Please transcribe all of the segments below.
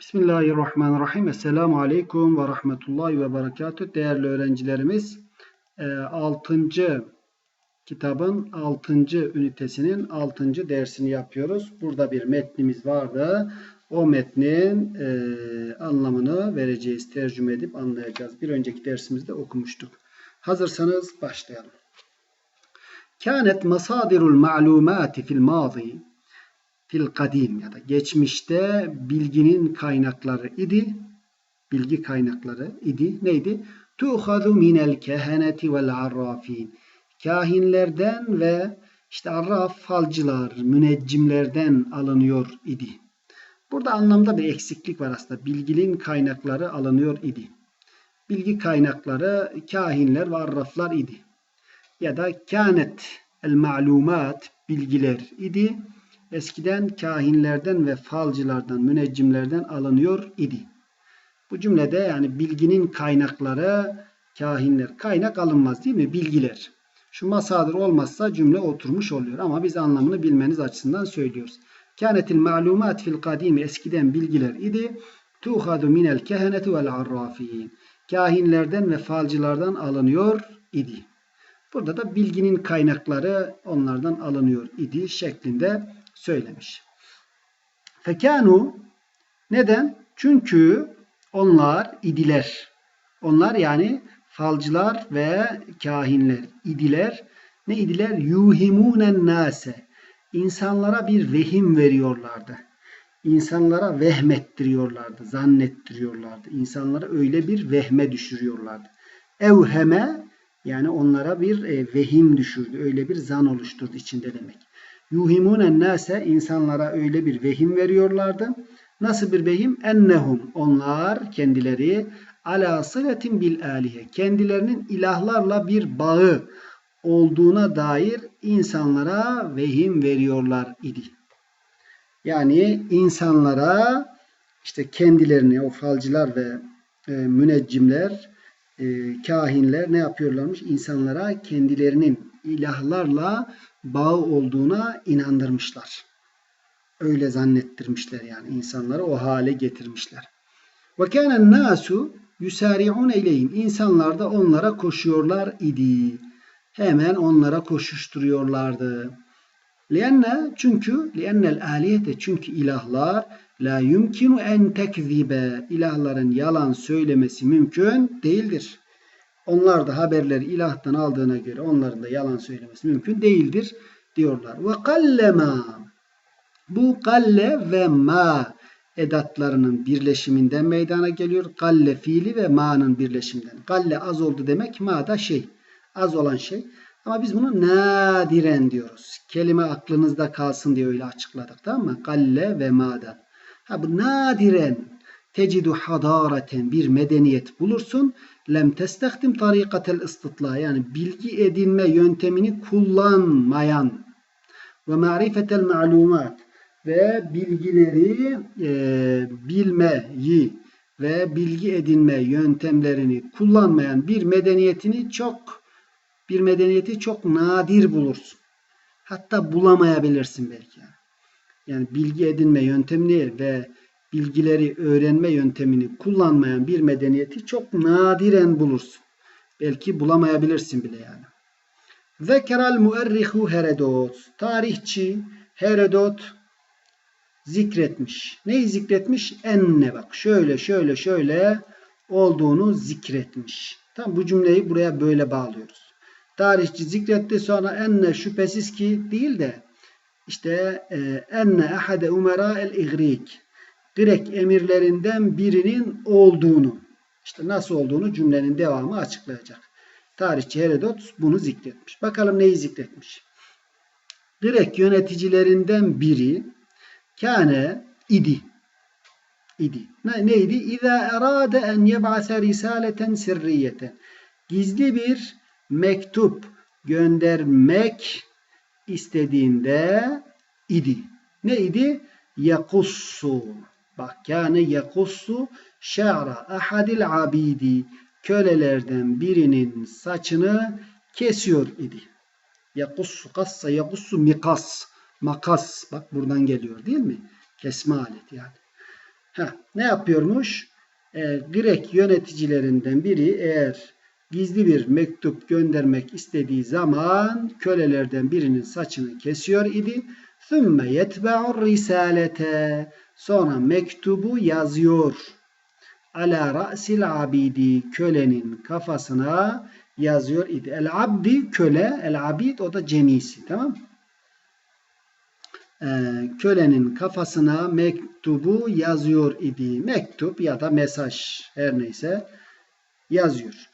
Bismillahirrahmanirrahim. Esselamu Aleyküm ve Rahmetullahi ve Berekatü. Değerli öğrencilerimiz 6. kitabın 6. ünitesinin 6. dersini yapıyoruz. Burada bir metnimiz vardı. O metnin e, anlamını vereceğiz. Tercüme edip anlayacağız. Bir önceki dersimizde okumuştuk. Hazırsanız başlayalım. Kânet masadirul ma'lumati fil mazi fil kadim ya da geçmişte bilginin kaynakları idi. Bilgi kaynakları idi. Neydi? Tu'khadu minel keheneti vel arrafin. Kahinlerden ve işte arraf falcılar, müneccimlerden alınıyor idi. Burada anlamda bir eksiklik var aslında. Bilginin kaynakları alınıyor idi. Bilgi kaynakları kahinler ve arraflar idi. Ya da kânet el ma'lumat bilgiler idi eskiden kahinlerden ve falcılardan, müneccimlerden alınıyor idi. Bu cümlede yani bilginin kaynakları kahinler. Kaynak alınmaz değil mi? Bilgiler. Şu masadır olmazsa cümle oturmuş oluyor. Ama biz anlamını bilmeniz açısından söylüyoruz. Kânetil ma'lumat fil kadim eskiden bilgiler idi. Tuhadu minel keheneti vel arrafin. Kahinlerden ve falcılardan alınıyor idi. Burada da bilginin kaynakları onlardan alınıyor idi şeklinde söylemiş. Fekanu neden? Çünkü onlar idiler. Onlar yani falcılar ve kahinler idiler. Ne idiler? Yuhimunen nase. İnsanlara bir vehim veriyorlardı. İnsanlara vehmettiriyorlardı, zannettiriyorlardı. İnsanlara öyle bir vehme düşürüyorlardı. Evheme yani onlara bir e, vehim düşürdü. Öyle bir zan oluşturdu içinde demek. Yuhimunen nase insanlara öyle bir vehim veriyorlardı. Nasıl bir vehim? Ennehum onlar kendileri ala sıletin bil alihe. Kendilerinin ilahlarla bir bağı olduğuna dair insanlara vehim veriyorlar idi. Yani insanlara işte kendilerini o falcılar ve e, müneccimler, e, kahinler ne yapıyorlarmış? İnsanlara kendilerinin ilahlarla bağı olduğuna inandırmışlar. Öyle zannettirmişler yani insanları o hale getirmişler. Ve kânen nâsu yusâri'ûne ileyhim. İnsanlar da onlara koşuyorlar idi. Hemen onlara koşuşturuyorlardı. Lienne çünkü liennel aliyete çünkü ilahlar la yumkinu en tekzibe ilahların yalan söylemesi mümkün değildir. Onlar da haberleri ilahtan aldığına göre onların da yalan söylemesi mümkün değildir diyorlar. Ve kallema bu kalle ve ma edatlarının birleşiminden meydana geliyor. Kalle fiili ve ma'nın birleşiminden. Kalle az oldu demek, ma da şey. Az olan şey. Ama biz bunu nadiren diyoruz. Kelime aklınızda kalsın diye öyle açıkladık. Tamam mı? Kalle ve ma'dan. Ha bu nadiren tecidu hadareten bir medeniyet bulursun lem testehdim tarikatel istitla yani bilgi edinme yöntemini kullanmayan ve marifetel ma'lumat ve bilgileri e, bilmeyi ve bilgi edinme yöntemlerini kullanmayan bir medeniyetini çok bir medeniyeti çok nadir bulursun. Hatta bulamayabilirsin belki. Yani bilgi edinme yöntemini ve bilgileri öğrenme yöntemini kullanmayan bir medeniyeti çok nadiren bulursun. Belki bulamayabilirsin bile yani. Zekeral muerrihu Herodot. Tarihçi Herodot zikretmiş. Neyi zikretmiş? Enne bak şöyle şöyle şöyle olduğunu zikretmiş. Tam bu cümleyi buraya böyle bağlıyoruz. Tarihçi zikretti sonra enne şüphesiz ki değil de işte e, enne ahade umera el igrik Grek emirlerinden birinin olduğunu, işte nasıl olduğunu cümlenin devamı açıklayacak. Tarihçi Herodot bunu zikretmiş. Bakalım neyi zikretmiş? Grek yöneticilerinden biri kâne idi. idi. Ne, neydi? İzâ erâde en yeb'ase risâleten sirriyeten. Gizli bir mektup göndermek istediğinde idi. Ne idi? Yakussu. Bak kâne yekussu şe'ra ahadil abidi. Kölelerden birinin saçını kesiyor idi. Yakussu kassa yakussu mikas. Makas. Bak buradan geliyor değil mi? Kesme aleti yani. Heh, ne yapıyormuş? Ee, Grek yöneticilerinden biri eğer gizli bir mektup göndermek istediği zaman kölelerden birinin saçını kesiyor idi. ثُمَّ يَتْبَعُ الرِّسَالَةَ Sonra mektubu yazıyor. Ala ra'sil abidi kölenin kafasına yazıyor idi. El abdi köle, el abid o da cemisi tamam ee, kölenin kafasına mektubu yazıyor idi. Mektup ya da mesaj her neyse yazıyor.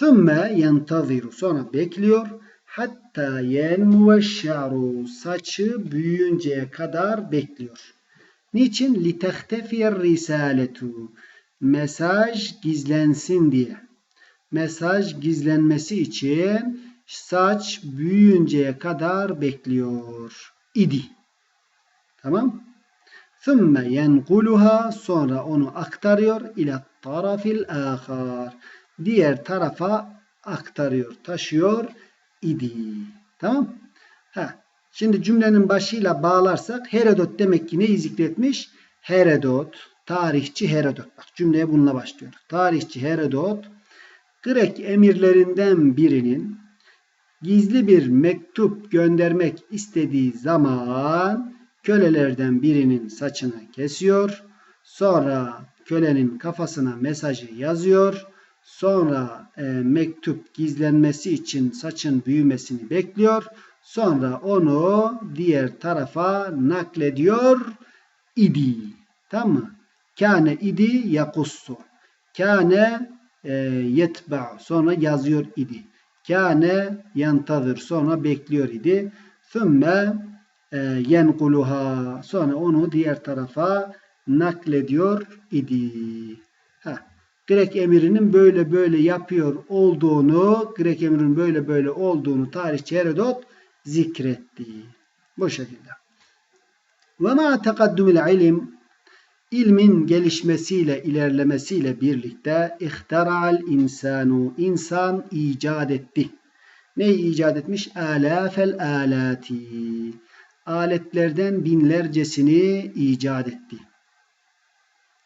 Sümme yentaziru sonra bekliyor. Hatta yelmuve şa'ru saçı büyüyünceye kadar bekliyor. Niçin? Litehtefir risaletu. Mesaj gizlensin diye. Mesaj gizlenmesi için saç büyüyünceye kadar bekliyor idi. Tamam? Thumma yenkuluha sonra onu aktarıyor ila tarafil ahar Diğer tarafa aktarıyor, taşıyor idi. Tamam. Ha. Şimdi cümlenin başıyla bağlarsak Herodot demek ki neyi zikretmiş? Herodot, tarihçi Herodot. Bak cümleye bununla başlıyor. Tarihçi Herodot Grek emirlerinden birinin gizli bir mektup göndermek istediği zaman kölelerden birinin saçını kesiyor. Sonra kölenin kafasına mesajı yazıyor. Sonra e, mektup gizlenmesi için saçın büyümesini bekliyor. Sonra onu diğer tarafa naklediyor idi. Tamam mı? Kâne idi yakussu. Kâne e, yetba. Sonra yazıyor idi. Kâne yantazır. Sonra bekliyor idi. Thümme e, yenkuluha. Sonra onu diğer tarafa naklediyor idi. Grek emirinin böyle böyle yapıyor olduğunu, Grek emirinin böyle böyle olduğunu tarihçi Herodot zikretti. Bu şekilde. Ve ma tekaddümül ilim ilmin gelişmesiyle, ilerlemesiyle birlikte ihtara'al insanu insan icat etti. Neyi icat etmiş? Alafel alati. Aletlerden binlercesini icat etti.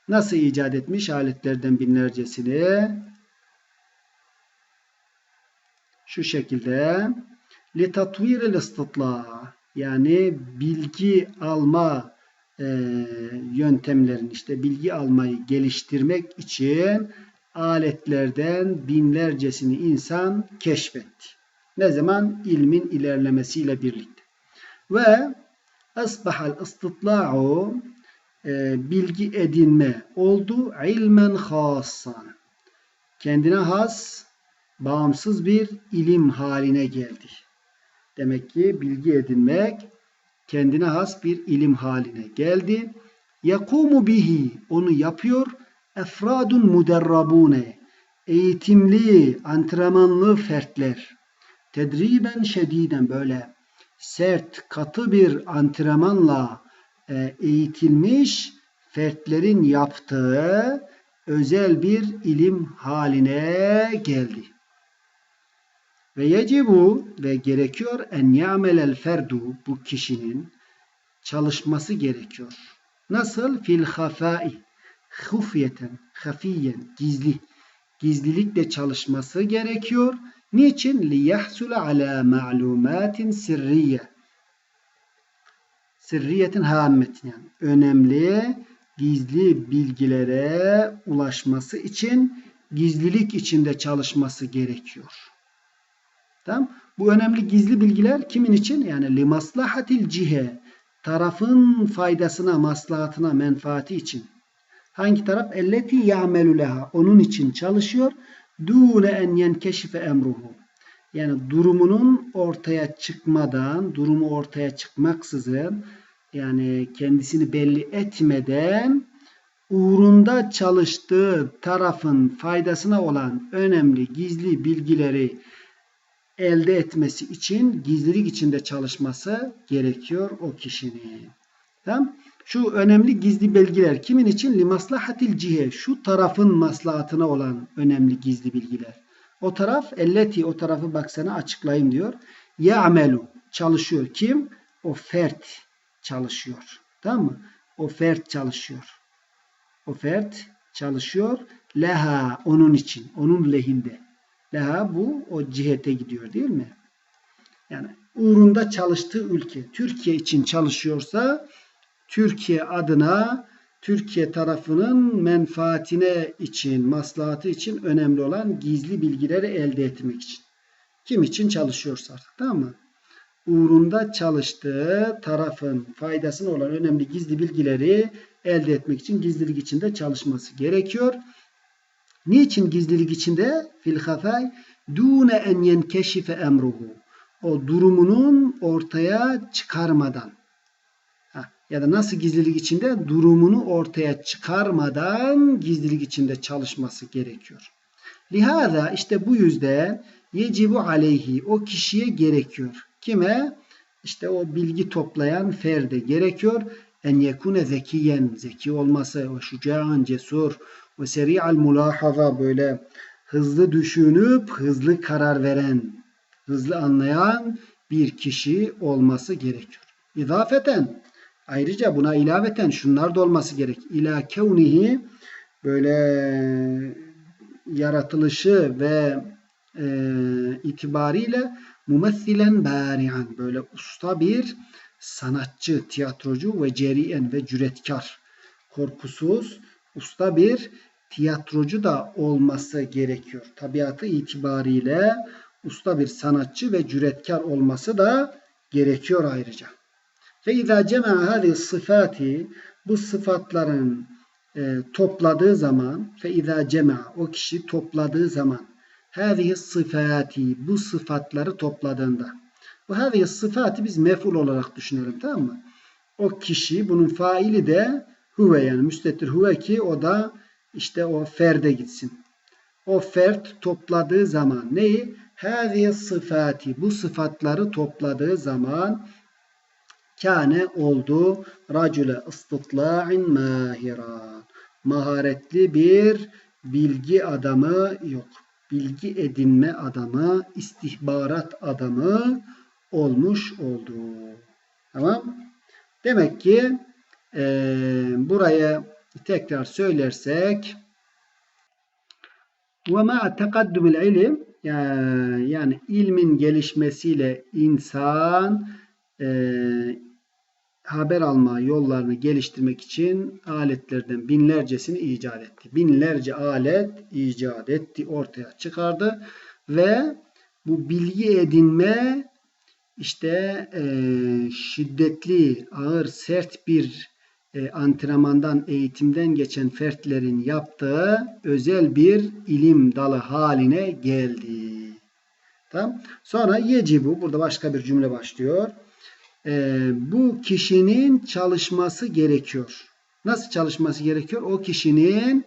Nasıl icat etmiş aletlerden binlercesini? Şu şekilde لِتَطْوِيرِ الْاِسْتِطْلَى Yani bilgi alma e, yöntemlerini işte bilgi almayı geliştirmek için aletlerden binlercesini insan keşfetti. Ne zaman? ilmin ilerlemesiyle birlikte. Ve asbahal istitla'u e, bilgi edinme oldu ilmen hassan. Kendine has, bağımsız bir ilim haline geldi. Demek ki bilgi edinmek kendine has bir ilim haline geldi. Yakumu bihi onu yapıyor. Efradun muderrabune eğitimli, antrenmanlı fertler. Tedriben şediden böyle sert, katı bir antrenmanla e, eğitilmiş fertlerin yaptığı özel bir ilim haline geldi. Ve yecibu ve gerekiyor en yamelel ferdu bu kişinin çalışması gerekiyor. Nasıl? Fil hafai hufyeten, hafiyen, gizli. Gizlilikle çalışması gerekiyor. Niçin? Li yahsula ala ma'lumatin sirriye. Sirriyetin hâmmetin yani önemli gizli bilgilere ulaşması için gizlilik içinde çalışması gerekiyor. Tamam? Bu önemli gizli bilgiler kimin için? Yani limaslahatil cihe tarafın faydasına, maslahatına, menfaati için. Hangi taraf? Elleti ya'melu leha. Onun için çalışıyor. Dûle en yenkeşife emruhu. Yani durumunun ortaya çıkmadan, durumu ortaya çıkmaksızın yani kendisini belli etmeden uğrunda çalıştığı tarafın faydasına olan önemli gizli bilgileri elde etmesi için gizlilik içinde çalışması gerekiyor o kişinin. Tamam? Şu önemli gizli bilgiler kimin için? Limaslahatil cihe. Şu tarafın maslahatına olan önemli gizli bilgiler. O taraf elleti o tarafı bak sana açıklayayım diyor. Ya'melu çalışıyor. Kim? O fert çalışıyor. Tamam mı? O fert çalışıyor. O fert çalışıyor. Leha onun için, onun lehinde. Leha bu o cihete gidiyor değil mi? Yani uğrunda çalıştığı ülke Türkiye için çalışıyorsa Türkiye adına Türkiye tarafının menfaatine için, maslahatı için önemli olan gizli bilgileri elde etmek için. Kim için çalışıyorsa artık tamam mı? Uğrunda çalıştığı tarafın faydasına olan önemli gizli bilgileri elde etmek için gizlilik içinde çalışması gerekiyor. Niçin gizlilik içinde? Fil hafay dune en yenkeşife emruhu. O durumunun ortaya çıkarmadan. Ya da nasıl gizlilik içinde? Durumunu ortaya çıkarmadan gizlilik içinde çalışması gerekiyor. Lihaza işte bu yüzden yecibu aleyhi o kişiye gerekiyor. Kime? İşte o bilgi toplayan ferde gerekiyor. En yekune zekiyen, zeki olması, ve şucaan, cesur, ve seri'al mulahaza böyle hızlı düşünüp hızlı karar veren, hızlı anlayan bir kişi olması gerekiyor. İzafeten ayrıca buna ilaveten şunlar da olması gerek. İla kevnihi böyle yaratılışı ve e, itibariyle mumessilen bari'an böyle usta bir sanatçı, tiyatrocu ve ceriyen ve cüretkar, korkusuz, usta bir tiyatrocu da olması gerekiyor. Tabiatı itibariyle usta bir sanatçı ve cüretkar olması da gerekiyor ayrıca. Ve izâ cema'a hâzi sıfati bu sıfatların e, topladığı zaman fe izâ cema'a o kişi topladığı zaman hâzihi sıfati bu sıfatları topladığında bu hâzihi sıfatı biz mef'ul olarak düşünelim tamam mı? O kişi bunun faili de huve yani müstettir huve ki o da işte o ferde gitsin. O fert topladığı zaman neyi? Hâzihi sıfati bu sıfatları topladığı zaman kâne oldu racüle istitlâ'in mahiran. Maharetli bir bilgi adamı yok. Bilgi edinme adamı, istihbarat adamı olmuş oldu. Tamam. Demek ki e, burayı tekrar söylersek ve ma tekaddümül ilim yani ilmin gelişmesiyle insan e, haber alma yollarını geliştirmek için aletlerden binlercesini icat etti. Binlerce alet icat etti, ortaya çıkardı ve bu bilgi edinme işte e, şiddetli, ağır, sert bir e, antrenmandan, eğitimden geçen fertlerin yaptığı özel bir ilim dalı haline geldi. Tamam. Sonra yecibu, burada başka bir cümle başlıyor. E, bu kişinin çalışması gerekiyor. Nasıl çalışması gerekiyor? O kişinin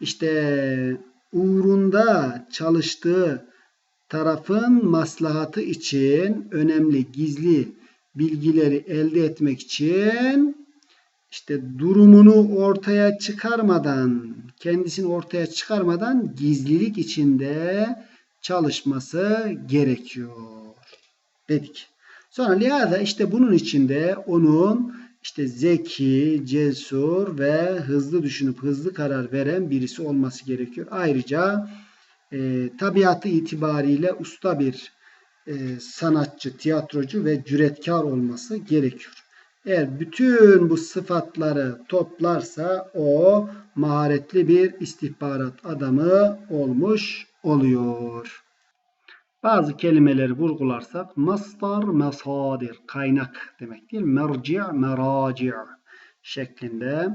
işte uğrunda çalıştığı tarafın maslahatı için önemli gizli bilgileri elde etmek için işte durumunu ortaya çıkarmadan, kendisini ortaya çıkarmadan gizlilik içinde çalışması gerekiyor dedik. Sonra lihaza işte bunun içinde onun işte zeki, cesur ve hızlı düşünüp hızlı karar veren birisi olması gerekiyor. Ayrıca e, tabiatı itibariyle usta bir e, sanatçı, tiyatrocu ve cüretkar olması gerekiyor. Eğer bütün bu sıfatları toplarsa o maharetli bir istihbarat adamı olmuş oluyor. Bazı kelimeleri vurgularsak mastar, masadir, kaynak demek değil. Merci, meraci şeklinde.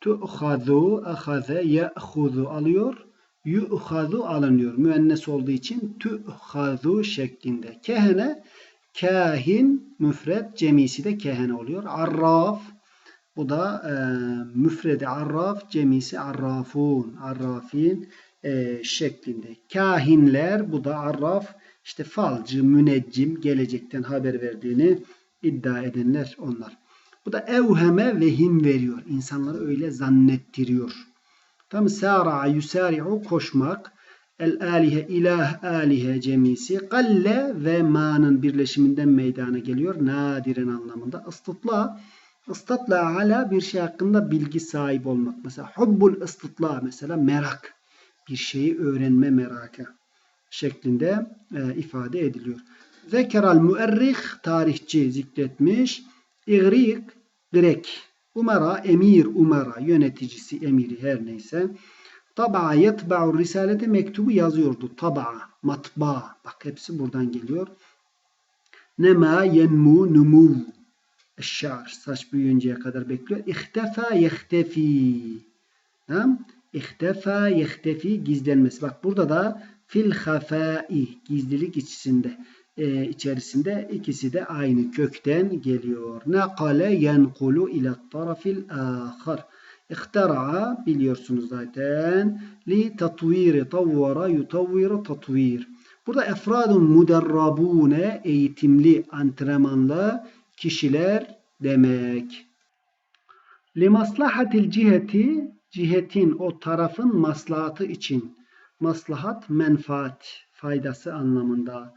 Tu'khadu, ahaze, ye'khudu alıyor. Yu'khadu alınıyor. Müennes olduğu için tu'khadu şeklinde. Kehene Kahin müfred, cemisi de kehene oluyor. Arraf bu da e, müfredi arraf, cemisi arrafun, arrafin e, şeklinde. Kahinler bu da arraf, işte falcı, müneccim, gelecekten haber verdiğini iddia edenler onlar. Bu da evheme vehim veriyor. İnsanları öyle zannettiriyor. Tam sara yusari'u koşmak. El alihe ilah alihe cemisi galle ve ma'nın birleşiminden meydana geliyor. Nadiren anlamında. Istıtla Istatla hala bir şey hakkında bilgi sahibi olmak. Mesela hubbul ıstatla mesela merak. Bir şeyi öğrenme merakı şeklinde e, ifade ediliyor. Zekeral müerrih tarihçi zikretmiş. İgrik Grek. Umara emir umara yöneticisi emiri her neyse. Taba'a yetba'u risalete mektubu yazıyordu. Taba'a matbaa. Bak hepsi buradan geliyor. Nema yenmu numu. Eşşar. Saç büyüyünceye kadar bekliyor. İhtefa yehtefi. Tamam. İhtefa yehtefi gizlenmesi. Bak burada da fil hafai gizlilik içinde e, içerisinde ikisi de aynı kökten geliyor. Nakale yenkulu ila tarafil ahar. İhtara'a biliyorsunuz zaten. Li tatviri tavvara yutavviru tatvir. Burada efradun mudarrabune eğitimli, antrenmanlı kişiler demek. Li maslahatil ciheti cihetin o tarafın maslahatı için maslahat menfaat faydası anlamında.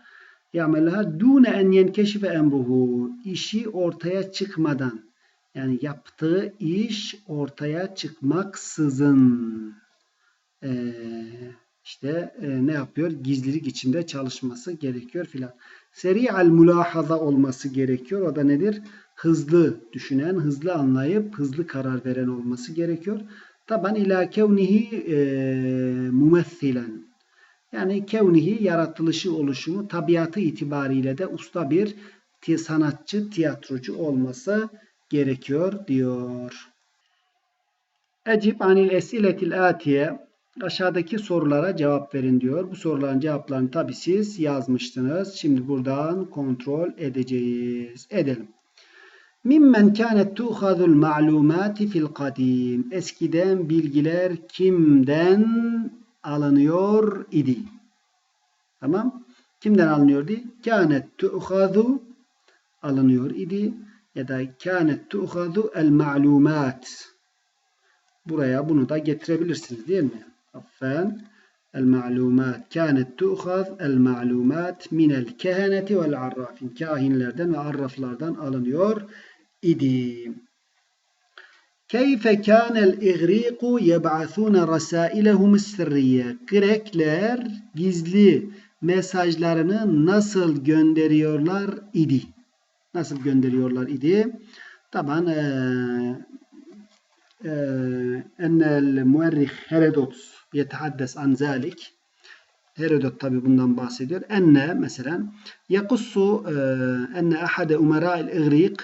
Ya'melaha dune en yenkeşife emruhu işi ortaya çıkmadan yani yaptığı iş ortaya çıkmaksızın ee, işte e, ne yapıyor? Gizlilik içinde çalışması gerekiyor filan. Seri al mülahaza olması gerekiyor. O da nedir? Hızlı düşünen, hızlı anlayıp hızlı karar veren olması gerekiyor. Taban ila kevnihi e, mumessilen. Yani kevnihi yaratılışı oluşumu tabiatı itibariyle de usta bir sanatçı, tiyatrocu olması gerekiyor diyor. Ecib anil esiletil atiye aşağıdaki sorulara cevap verin diyor. Bu soruların cevaplarını tabi siz yazmıştınız. Şimdi buradan kontrol edeceğiz. Edelim. Mimmen kânet tuğhadul ma'lumati fil kadim. Eskiden bilgiler kimden alınıyor idi? Tamam. Kimden alınıyordu? Kânet tuğhadu alınıyor idi. Ya da kânet tuğhadu el ma'lumat. Buraya bunu da getirebilirsiniz değil mi? Affen. El-ma'lumat. Kânet tu'khaz el-ma'lumat minel keheneti vel arrafin. Kahinlerden ve arraflardan alınıyor idi. Keyfe kânel iğriqu yeb'athûne rasâilehum sirriye. Grekler gizli mesajlarını nasıl gönderiyorlar idi? Nasıl gönderiyorlar idi? Taban ennel muerrih Herodot yetehaddes an zalik. Herodot tabi bundan bahsediyor. Enne mesela yakussu enne ahade umara'il iğriq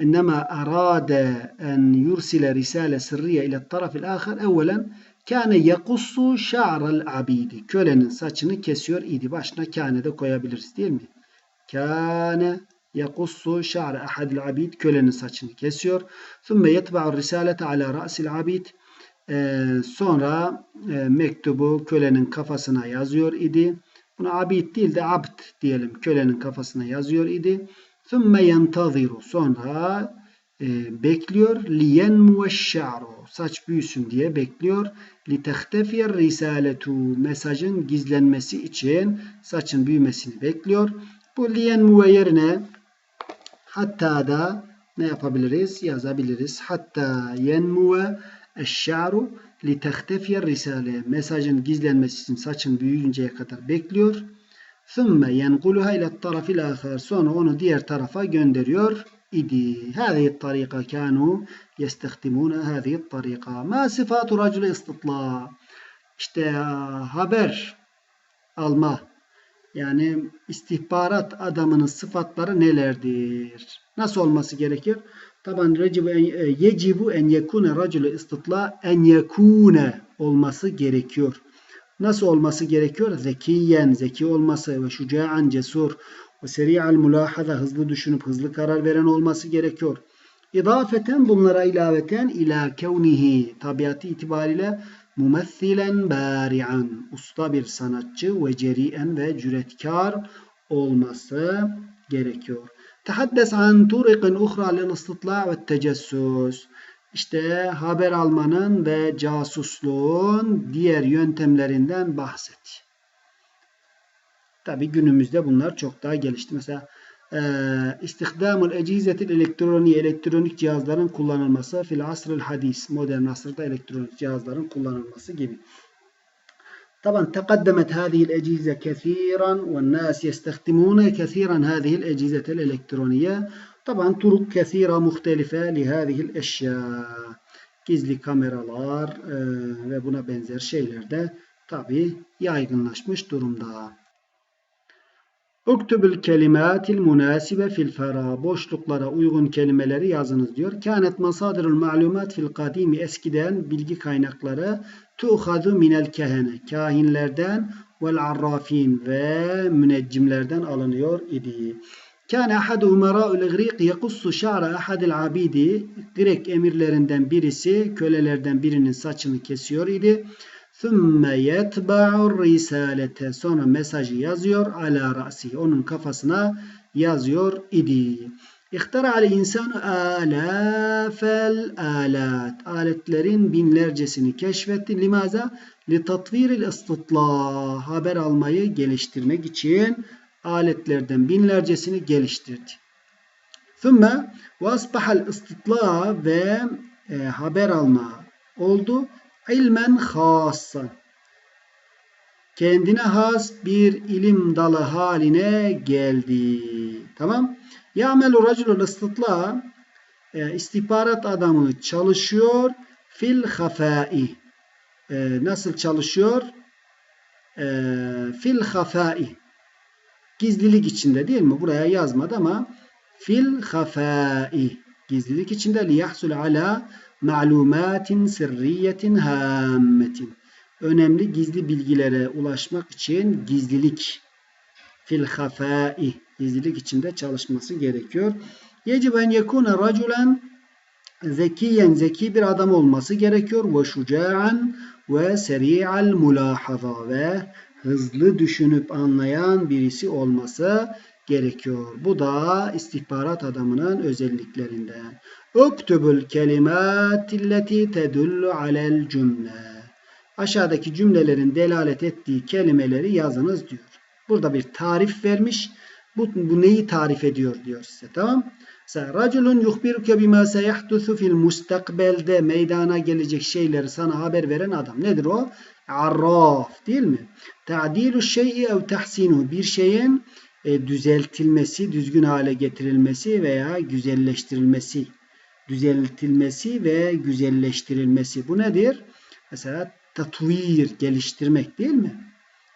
إنما أراد أن يرسل رسالة سرية إلى الطرف الآخر أولا كان يقص شعر العبيد kölenin saçını kesiyor idi. Başına kâne de koyabiliriz değil mi? Kâne yakussu şa're ahadil abid kölenin saçını kesiyor. Thumme yetba'u risalete ala ra'sil abid ee, sonra e, mektubu kölenin kafasına yazıyor idi. Buna abid değil de abd diyelim. Kölenin kafasına yazıyor idi. ثُمَّ يَنْتَظِرُ Sonra e, bekliyor. لِيَنْمُوَ الشَّعْرُ Saç büyüsün diye bekliyor. لِتَخْتَفِيَ الرِّسَالَةُ Mesajın gizlenmesi için saçın büyümesini bekliyor. Bu liyenmuve yerine hatta da ne yapabiliriz? Yazabiliriz. Hatta yenmuve eşşa'ru لِتَخْتَفِيَ الرِّسَالَةِ Mesajın gizlenmesi için saçın büyüyünceye kadar bekliyor. ثُمَّ يَنْقُلُهَا اِلَى الطَّرَفِ الْآخَرِ Sonra onu diğer tarafa gönderiyor idi. هذه الطريقة كانوا يستخدمون هذه الطريقة. ما صفات رجل استطلاع İşte haber alma yani istihbarat adamının sıfatları nelerdir? Nasıl olması gerekir? Taban recibu en, yecibu en yekune racule istitla en yekune olması gerekiyor. Nasıl olması gerekiyor? Zekiyen, zeki olması ve şuca'an, cesur ve seri'al mülahaza, hızlı düşünüp hızlı karar veren olması gerekiyor. İdafeten bunlara ilaveten ila kevnihi, tabiatı itibariyle mumessilen bari'an, usta bir sanatçı ve ceri'en ve cüretkar olması gerekiyor. Tehaddes an turiqin uhra lil istitla ve tecessus işte haber almanın ve casusluğun diğer yöntemlerinden bahset. Tabi günümüzde bunlar çok daha gelişti. Mesela e, istihdamul ecizetil elektroniye elektronik cihazların kullanılması fil asril hadis modern asırda elektronik cihazların kullanılması gibi. طبعا تقدمت هذه الأجهزة كثيرا والناس يستخدمون كثيرا هذه الأجهزة الإلكترونية Taban turuk kesira muhtelife lihâzihil eşya. Gizli kameralar e, ve buna benzer şeyler de tabi yaygınlaşmış durumda. Uktubül kelimatil münasibe fil fera. Boşluklara uygun kelimeleri yazınız diyor. Kânet masadirul ma'lumat fil kadimi. Eskiden bilgi kaynakları tu'hadu minel kehene. Kahinlerden vel arrafin ve müneccimlerden alınıyor idi. Kâne ahadu umara'ul grik yakussu şa'ra ahadil abidi. Grek emirlerinden birisi kölelerden birinin saçını kesiyor idi. Thumma yetba'ur risalete. Sonra mesajı yazıyor. Ala ra'si. Onun kafasına yazıyor idi. İhtara al insanu alafel alat. Aletlerin binlercesini keşfetti. Limaza? Li tatviril istitla. Haber almayı geliştirmek için aletlerden binlercesini geliştirdi. Thumma ve asbahal istitla ve e, haber alma oldu. İlmen hassan. Kendine has bir ilim dalı haline geldi. Tamam. Ya'melu raculul istitla e, istihbarat adamı çalışıyor fil hafai. E, nasıl çalışıyor? E, fil hafai. Gizlilik içinde değil mi? Buraya yazmadı ama fil hafai. Gizlilik içinde liyahsul ala ma'lumatin sirriyetin hammetin. Önemli gizli bilgilere ulaşmak için gizlilik fil hafai gizlilik içinde çalışması gerekiyor. Yecib en yekune raculen zekiyen zeki bir adam olması gerekiyor ve şuca'an ve seri'al mulahaza ve hızlı düşünüp anlayan birisi olması gerekiyor. Bu da istihbarat adamının özelliklerinden. Uktubul kelimatilleti tedullu alel cümle. Aşağıdaki cümlelerin delalet ettiği kelimeleri yazınız diyor. Burada bir tarif vermiş. Bu, bu neyi tarif ediyor diyor size tamam. Mesela raculun yuhbiruke bima seyahdusu fil mustakbelde meydana gelecek şeyleri sana haber veren adam. Nedir o? Arraf değil mi? Ta'dilu şey'i ev tahsinuhu. Bir şeyin e, düzeltilmesi, düzgün hale getirilmesi veya güzelleştirilmesi. Düzeltilmesi ve güzelleştirilmesi. Bu nedir? Mesela tatvir, geliştirmek değil mi?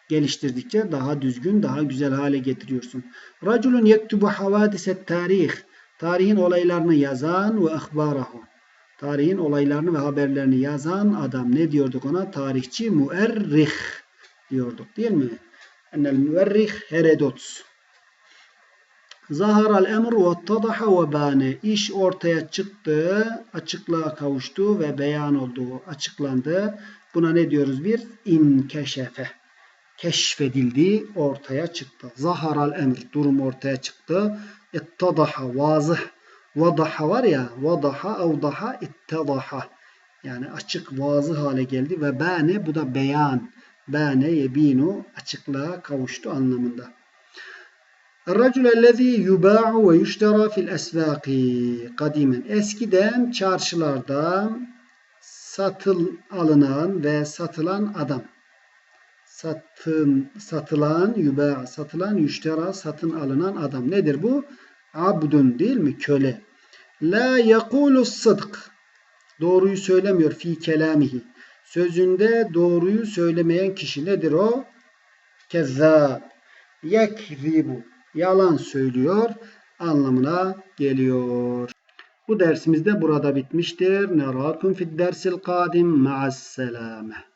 Geliştirdikçe daha düzgün, daha güzel hale getiriyorsun. Raculun yektubu havadiset tarih. Tarihin olaylarını yazan ve ahbarahu. Tarihin olaylarını ve haberlerini yazan adam. Ne diyorduk ona? Tarihçi muerrih diyorduk değil mi? Ennel muerrih Herodot. Zaharal emr ve tadaha ve bane. İş ortaya çıktı, açıklığa kavuştu ve beyan oldu, açıklandı. Buna ne diyoruz bir? İnkeşefe. Keşfedildi, ortaya çıktı. Zaharal emr, durum ortaya çıktı. İttadaha, vazıh. Vadaha var ya, vadaha, avdaha, ittadaha. Yani açık, vazı hale geldi ve bane, bu da beyan. Bane yebinu, açıklığa kavuştu anlamında. الرجل الذي يباع ويشترى في الأسواق قديما eskiden çarşılarda satıl alınan ve satılan adam satın satılan yuba satılan yüştera satın alınan adam nedir bu abdun değil mi? Köle. La yekulu sıdk doğruyu söylemiyor fi kelamihi. Sözünde doğruyu söylemeyen kişi nedir o? Kezzab. Yekzibu. Yalan söylüyor anlamına geliyor. Bu dersimiz de burada bitmiştir. Nerakum fid dersil kadim ma'as selame.